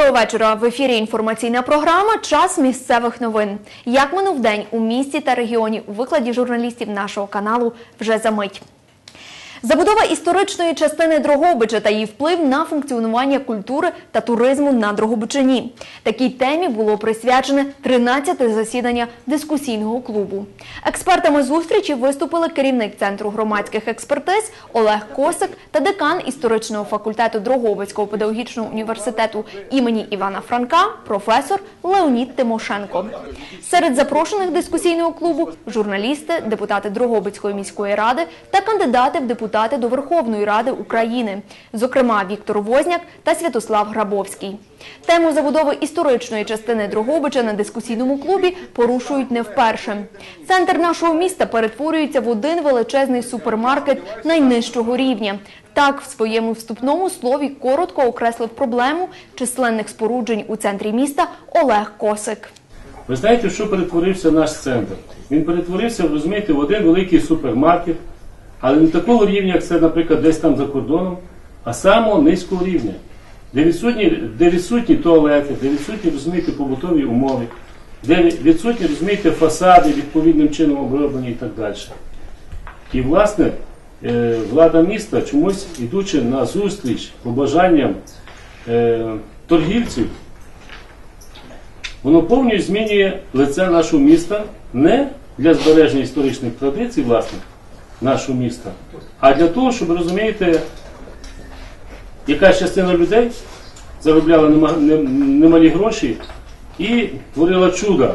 Доброго вечора. В ефірі інформаційна програма Час місцевих новин. Як минув день у місті та регіоні у викладі журналістів нашого каналу вже за мить. Забудова історичної частини Дрогобича та її вплив на функціонування культури та туризму на Дрогобичині. Такій темі було присвячене 13-те засідання дискусійного клубу. Експертами зустрічі виступили керівник центру громадських експертиз Олег Косик та декан історичного факультету Дрогобицького педагогічного університету імені Івана Франка, професор Леонід Тимошенко. Серед запрошених дискусійного клубу журналісти, депутати Дрогобицької міської ради та кандидати в депутати до Верховної Ради України, зокрема Віктор Возняк та Святослав Грабовський. Тему забудови історичної частини Дрогобича на дискусійному клубі порушують не вперше. Центр нашого міста перетворюється в один величезний супермаркет найнижчого рівня. Так, в своєму вступному слові коротко окреслив проблему численних споруджень у центрі міста Олег Косик. Ви знаєте, що перетворився наш центр? Він перетворився, розумієте, в один великий супермаркет, але не такого рівня, як це, наприклад, десь там за кордоном, а самого низького рівня, де відсутні, де відсутні туалети, де відсутні, розумієте, побутові умови, де відсутні, розумієте, фасади відповідним чином оброблені і так далі. І, власне, е, влада міста чомусь, ідучи на зустріч побажанням е, торгівців, воно повністю змінює лице нашого міста не для збереження історичних традицій, власне, нашого міста, а для того, щоб розумієте, якась частина людей заробляла немалі гроші і творила чуда.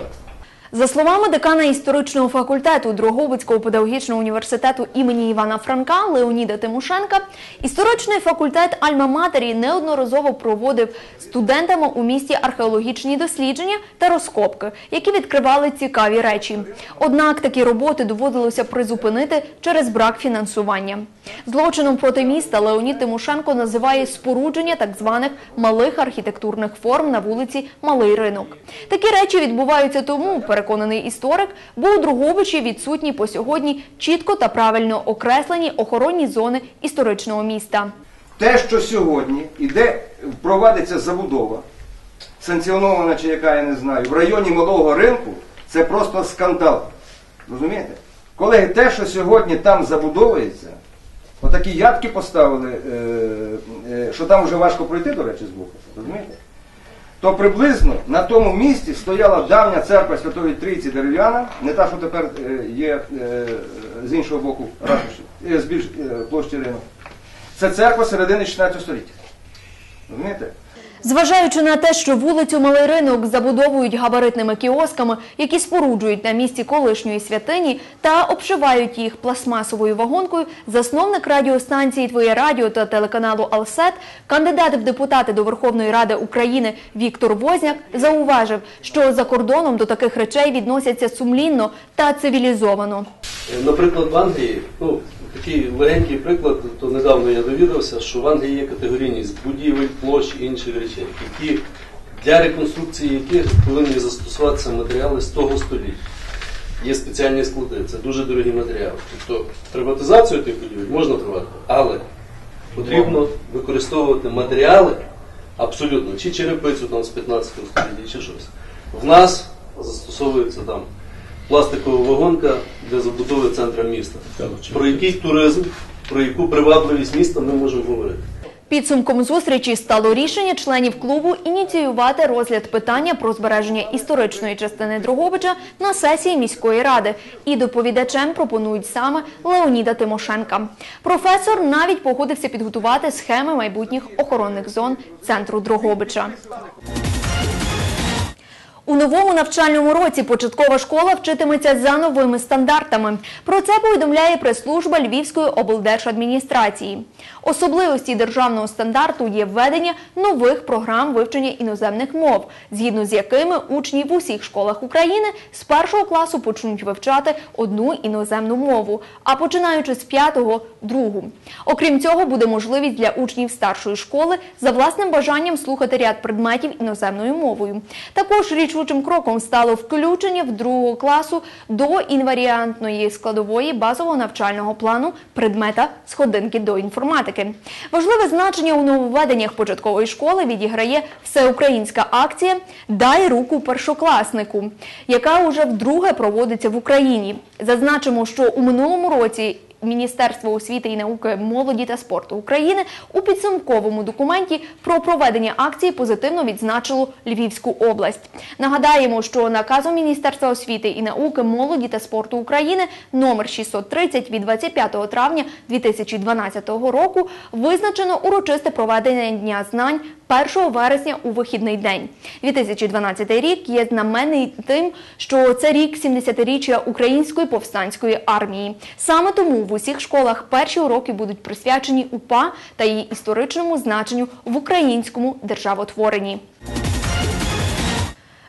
За словами декана історичного факультету Дрогобицького педагогічного університету імені Івана Франка Леоніда Тимошенка, історичний факультет Альма-Матері неодноразово проводив студентами у місті археологічні дослідження та розкопки, які відкривали цікаві речі. Однак такі роботи доводилося призупинити через брак фінансування. Злочином проти міста Леонід Тимошенко називає спорудження так званих малих архітектурних форм на вулиці Малий Ринок. Такі речі відбуваються тому, переконаний історик, бо у Другобичі відсутні по сьогодні чітко та правильно окреслені охоронні зони історичного міста. Те, що сьогодні іде, провадиться забудова, санкціонована чи яка я не знаю, в районі малого ринку, це просто скандал. Розумієте? Колеги, те, що сьогодні там забудовується, отакі ядки поставили, е, е, що там вже важко пройти, до речі, з боку. Розумієте? То приблизно на тому місці стояла давня церква Святої Трійці дерев'яна, не та, що тепер е, є е, з іншого боку ратуші, е, з більш площі ринок. Це церква середини 16 століття. Розумієте? Зважаючи на те, що вулицю Малий Ринок забудовують габаритними кіосками, які споруджують на місці колишньої святині та обшивають їх пластмасовою вагонкою, засновник радіостанції Твоє радіо та телеканалу Алсет, кандидат в депутати до Верховної Ради України Віктор Возняк зауважив, що за кордоном до таких речей відносяться сумлінно та цивілізовано. Наприклад, в Англії, ну такий легенький приклад, то недавно я довідався, що в Англії є категорійність будівель, площ і інших речей, які для реконструкції яких повинні застосуватися матеріали з того століття. Є спеціальні склади, це дуже дорогі матеріали. Тобто приватизацію тих будівель можна тривати, але потрібно використовувати матеріали абсолютно, чи черепицю там з 15 століття, чи щось. В нас застосовується там пластикова вагонка для забудови центра міста. Про який туризм, про яку привабливість міста ми можемо говорити. Підсумком зустрічі стало рішення членів клубу ініціювати розгляд питання про збереження історичної частини Дрогобича на сесії міської ради. І доповідачем пропонують саме Леоніда Тимошенка. Професор навіть погодився підготувати схеми майбутніх охоронних зон центру Дрогобича. У новому навчальному році початкова школа вчитиметься за новими стандартами. Про це повідомляє прес-служба Львівської облдержадміністрації. Особливості державного стандарту є введення нових програм вивчення іноземних мов, згідно з якими учні в усіх школах України з першого класу почнуть вивчати одну іноземну мову, а починаючи з п'ятого другу. Окрім цього, буде можливість для учнів старшої школи за власним бажанням слухати ряд предметів іноземною мовою. Також річ рішучим кроком стало включення в другого класу до інваріантної складової базового навчального плану предмета сходинки до інформатики. Важливе значення у нововведеннях початкової школи відіграє всеукраїнська акція Дай руку першокласнику, яка уже вдруге проводиться в Україні. Зазначимо, що у минулому році Міністерство освіти і науки, молоді та спорту України у підсумковому документі про проведення акції позитивно відзначило Львівську область. Нагадаємо, що наказом Міністерства освіти і науки, молоді та спорту України номер 630 від 25 травня 2012 року визначено урочисте проведення Дня знань 1 вересня у вихідний день. 2012 рік є знаменний тим, що це рік 70-річчя Української повстанської армії. Саме тому в усіх школах перші уроки будуть присвячені УПА та її історичному значенню в українському державотворенні.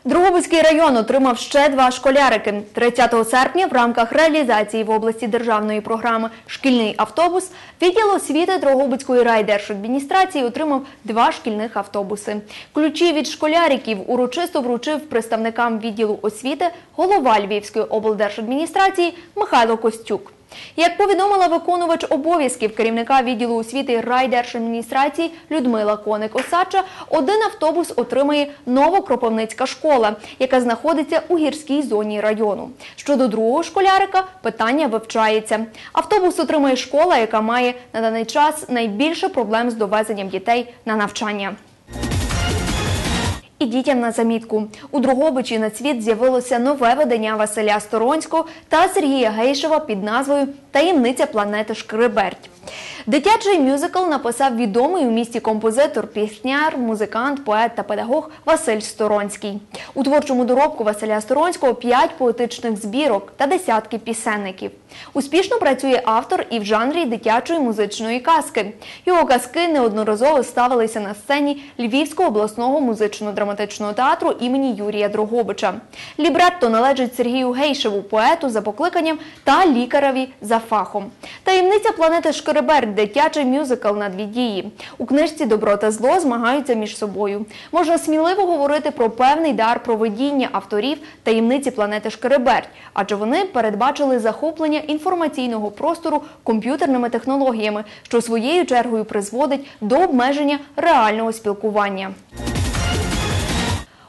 Другобицький район отримав ще два школярики. 30 серпня в рамках реалізації в області державної програми Шкільний автобус відділ освіти Дрогобицької райдержадміністрації отримав два шкільних автобуси. Ключі від школяриків урочисто вручив представникам відділу освіти голова Львівської облдержадміністрації Михайло Костюк. Як повідомила виконувач обов'язків керівника відділу освіти райдержадміністрації Людмила Коник-Осадча, один автобус отримає Новокропивницька школа, яка знаходиться у гірській зоні району. Щодо другого школярика, питання вивчається. Автобус отримає школа, яка має на даний час найбільше проблем з довезенням дітей на навчання. І дітям на замітку. У Другобичі на світ з'явилося нове видання Василя Сторонського та Сергія Гейшева під назвою Таємниця планети Шкреберть. Дитячий мюзикл написав відомий у місті композитор, пісняр, музикант, поет та педагог Василь Сторонський. У творчому доробку Василя Сторонського п'ять поетичних збірок та десятки пісенників. Успішно працює автор і в жанрі дитячої музичної казки. Його казки неодноразово ставилися на сцені Львівського обласного музично-драматичного театру імені Юрія Дрогобича. Лібретто належить Сергію Гейшеву, поету за покликанням та лікареві за фахом. Таємниця планети Шкереберть – дитячий мюзикл на дві дії. У книжці Добро та зло змагаються між собою. Можна сміливо говорити про певний дар проведіння авторів таємниці планети Шкереберть, адже вони передбачили захоплення інформаційного простору комп'ютерними технологіями, що своєю чергою призводить до обмеження реального спілкування.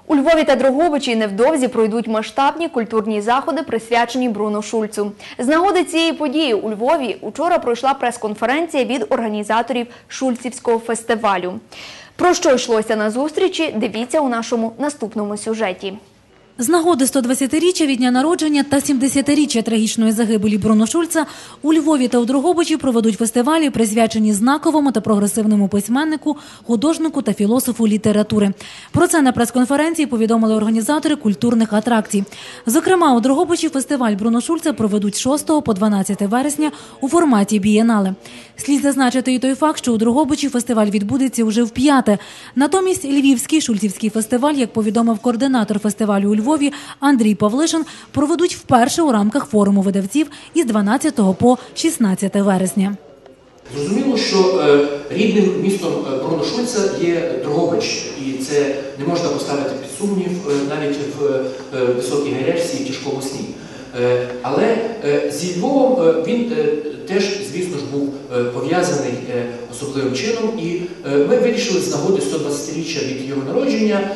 У Львові та Дрогобичі невдовзі пройдуть масштабні культурні заходи, присвячені Бруно Шульцу. З нагоди цієї події у Львові учора пройшла прес-конференція від організаторів Шульцівського фестивалю. Про що йшлося на зустрічі? Дивіться у нашому наступному сюжеті. З нагоди 120-річчя від дня народження та 70-річчя трагічної загибелі Бруно Шульца у Львові та у Дрогобичі проведуть фестивалі, присвячені знаковому та прогресивному письменнику, художнику та філософу літератури. Про це на прес-конференції повідомили організатори культурних атракцій. Зокрема, у Дрогобичі фестиваль Бруно Шульца проведуть з 6 по 12 вересня у форматі бієнале. Слід зазначити і той факт, що у Дрогобичі фестиваль відбудеться уже в п'яте. Натомість Львівський шульцівський фестиваль, як повідомив координатор фестивалю у Львові Андрій Павлишин, проведуть вперше у рамках форуму видавців із 12 по 16 вересня. Зрозуміло, що е, рідним містом е, Бруно Шульца є Дрогобич, і це не можна поставити під сумнів е, навіть в високій гарячці і тяжкому сні. Але зі Львовом він теж, звісно ж, був пов'язаний особливим чином, і ми вирішили з нагоди 120-річчя від його народження.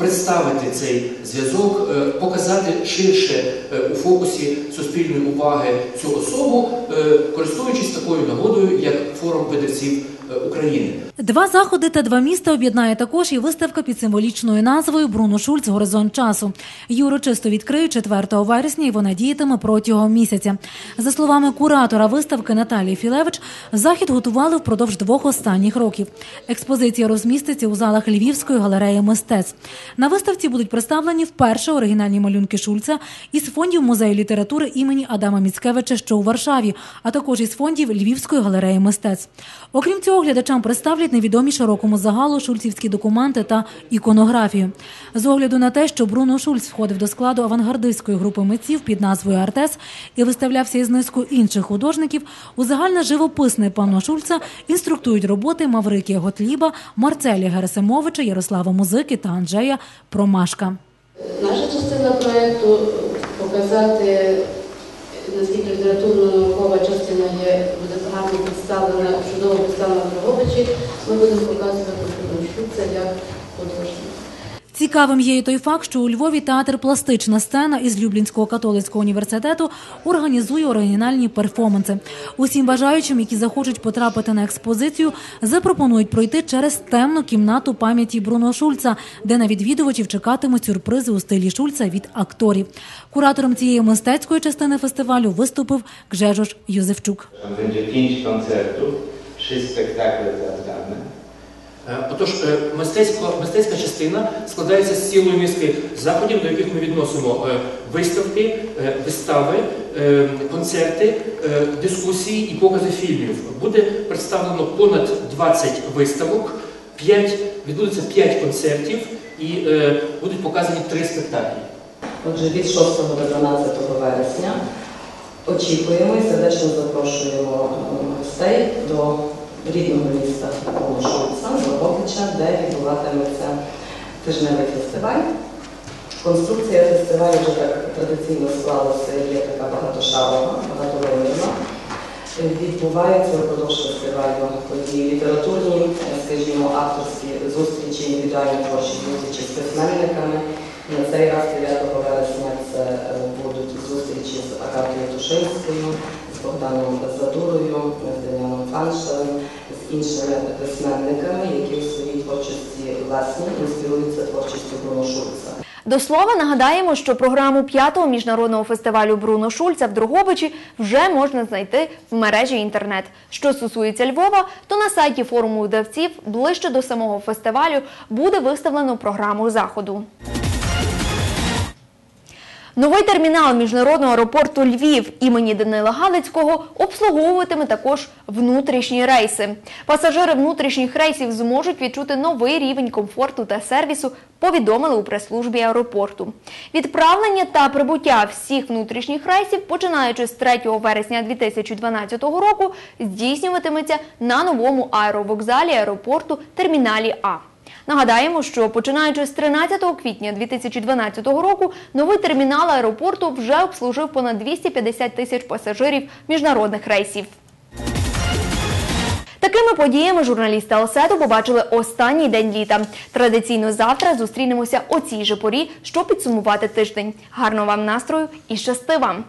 Представити цей зв'язок, е, показати ширше е, у фокусі суспільної уваги цю особу, е, користуючись такою нагодою, як форум видавців України. Два заходи та два міста об'єднає також і виставка під символічною назвою Бруно Шульц Горизонт часу. Її урочисто відкриють 4 вересня, і вона діятиме протягом місяця. За словами куратора виставки Наталії Філевич, захід готували впродовж двох останніх років. Експозиція розміститься у залах Львівської галереї мистецтв. На виставці будуть представлені вперше оригінальні малюнки Шульца із фондів музею літератури імені Адама Міцкевича, що у Варшаві, а також із фондів Львівської галереї мистецтв. Окрім цього, глядачам представлять невідомі широкому загалу шульцівські документи та іконографію. З огляду на те, що Бруно Шульц входив до складу авангардистської групи митців під назвою Артес і виставлявся із низку інших художників, у загальне живописне панно Шульца інструктують роботи Маврикія Готліба, Марцелія Герасимовича, Ярослава Музики та Анджея Промашка. Наша частина проєкту показати, наскільки літературно-наукова частина є, буде гарно представлена, чудово представлена в Дрогобичі, ми будемо показувати Шуця як художника. Цікавим є і той факт, що у Львові театр Пластична сцена із Люблінського католицького університету організує оригінальні перформанси. Усім бажаючим, які захочуть потрапити на експозицію, запропонують пройти через темну кімнату пам'яті Бруно Шульца, де на відвідувачів чекатимуть сюрпризи у стилі Шульца від акторів. Куратором цієї мистецької частини фестивалю виступив Гжежош Юзефчук. Tam będzie pięć trzy spektakle teatralne. Е, Отож, е, мистецько, мистецька частина складається з цілої низки заходів, до яких ми відносимо е, виставки, вистави, концерти, дискусії і покази фільмів. Буде представлено понад 20 виставок, 5, відбудеться 5 концертів і будуть показані 3 спектаклі. Отже, від 6 до 12 вересня очікуємо і сердечно запрошуємо гостей до рідного міста Шульца, Дрогобича, де відбуватиметься тижневий фестиваль. Конструкція фестивалю вже так традиційно склалася, є така багатошарова, багатовимірна. Відбуваються впродовж фестивалю події літературні, е, скажімо, авторські зустрічі, індивідуальні творчі зустрічі з письменниками. На цей раз 9 вересня це е, будуть зустрічі з Агатою Тушинською, Богданом Задурою, з Дем'яном Фаншером, з іншими письменниками, які в своїй творчості власні інспіруються творчістю Бруно Шульца. До слова, нагадаємо, що програму п'ятого міжнародного фестивалю Бруно Шульца в Дрогобичі вже можна знайти в мережі інтернет. Що стосується Львова, то на сайті форуму видавців ближче до самого фестивалю буде виставлено програму заходу. Новий термінал міжнародного аеропорту Львів імені Данила Галицького обслуговуватиме також внутрішні рейси. Пасажири внутрішніх рейсів зможуть відчути новий рівень комфорту та сервісу, повідомили у прес-службі аеропорту. Відправлення та прибуття всіх внутрішніх рейсів, починаючи з 3 вересня 2012 року, здійснюватиметься на новому аеровокзалі аеропорту терміналі А. Нагадаємо, що починаючи з 13 квітня 2012 року новий термінал аеропорту вже обслужив понад 250 тисяч пасажирів міжнародних рейсів. Такими подіями журналісти Алсету побачили останній день літа. Традиційно завтра зустрінемося о цій же порі, щоб підсумувати тиждень. Гарного вам настрою і щасти вам!